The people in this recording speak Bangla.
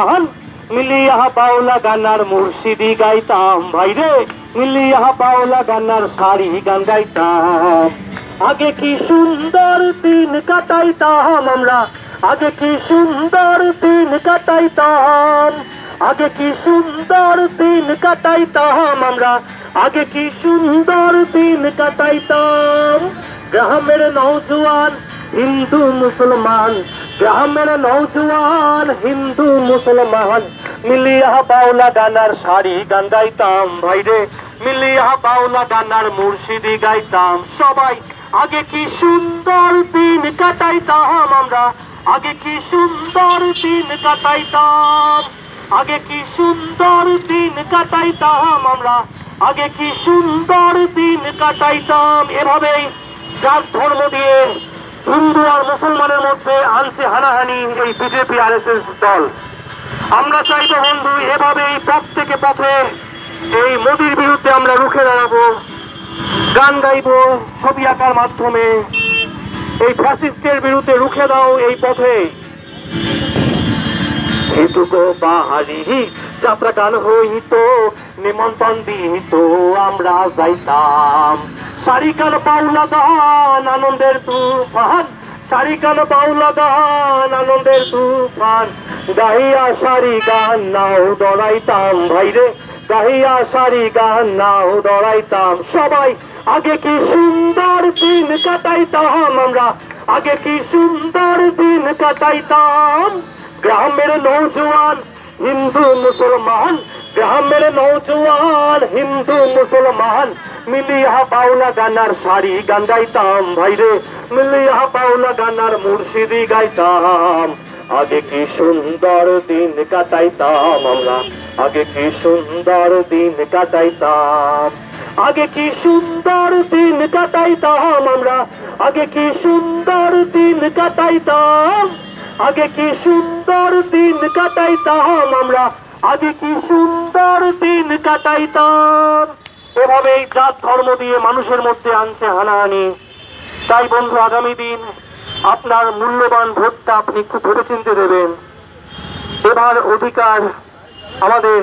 গান মিলিয়া বাউলা গানার মুর্শিদি গাইতাম। ভাইরে মিলিয়া বাউলা গানার শাড়ি গান গাইতাম। আগে কি সুন্দর দিন কাটাইতাম আমরা, আগে কি সুন্দর দিন কাটাইতাম। আগে কি সুন্দর দিন কাটাইতাম আমরা, আগে কি সুন্দর দিন কাটাইতাম। গ্রামের নৌজওয়ান হিন্দু মুসলমান গ্রামের নৌজওয়ান হিন্দু, মুসলমান, মিলিয়া বাউলা গানার শাড়ি গান গাইতাম ভাইরে, মিলিয়া বাউলা গানার মুর্শিদি গাইতাম। সবাই, আগে কি সুন্দর দিন কাটাইতাম আমরা? আগে কি সুন্দর দিন কাটাইতাম? আগে কি সুন্দর দিন কাটাইতাম আমরা? আগে কি সুন্দর দিন কাটাইতাম? এভাবেই জাত ধর্ম দিয়ে হিন্দু আর মুসলমানের মধ্যে আনছে হানাহানি এই বিজেপি আর দল। আমরা চাইব বন্ধু, এভাবেই প্রত্যেকে পথে এই মোদির বিরুদ্ধে আমরা রুখে দাঁড়াবো, গান গাইবো, ছবি আঁকার মাধ্যমে। এই ফ্যাসিস্টের বিরুদ্ধে রুখে দাও এই পথে। হেতুকো বাহারি যাত্রা গান হইত, নিমন্ত্রণ দিত আমরা যাইতাম। সারিকান পাউলা গান আনন্দের তুফান। সারিকান পাউলা গান আনন্দের তুফান। গাহিয়া সারি গান নাও দড়াইতাম। ভাইরে, গাহিয়া সারি গান নাও দড়াইতাম। সবাই, আগে কি সুন্দর দিন কাটাইতাম আমরা? আগে কি সুন্দর দিন কাটাইতাম? গ্রামের নৌজওয়ান হিন্দু, মুসলমান গ্রামের নৌজওয়ান হিন্দু, মুসলমান মিলিয়া পাওলা গানার শাড়ি গান গাইতাম ভাইরে মিলি মিলিয়া পাওলা গানার মুর্শিদি গাইতাম। আগে কি সুন্দর দিন কাটাইতাম আমরা, আগে কি সুন্দর দিন কাটাইতাম। আগে কি সুন্দর দিন কাটাইতাম আমরা, আগে কি সুন্দর দিন কাটাইতাম। আগে কি সুন্দর দিন কাটাইতাম আমরা? আগে কি সুন্দর দিন কাটাইতাম? এভাবে এই জাত ধর্ম দিয়ে মানুষের মধ্যে আনছে হানাহানি। তাই বন্ধু, আগামী দিন আপনার মূল্যবান ভোটটা আপনি খুব ভেবে চিনতে দেবেন। এবার অধিকার আমাদের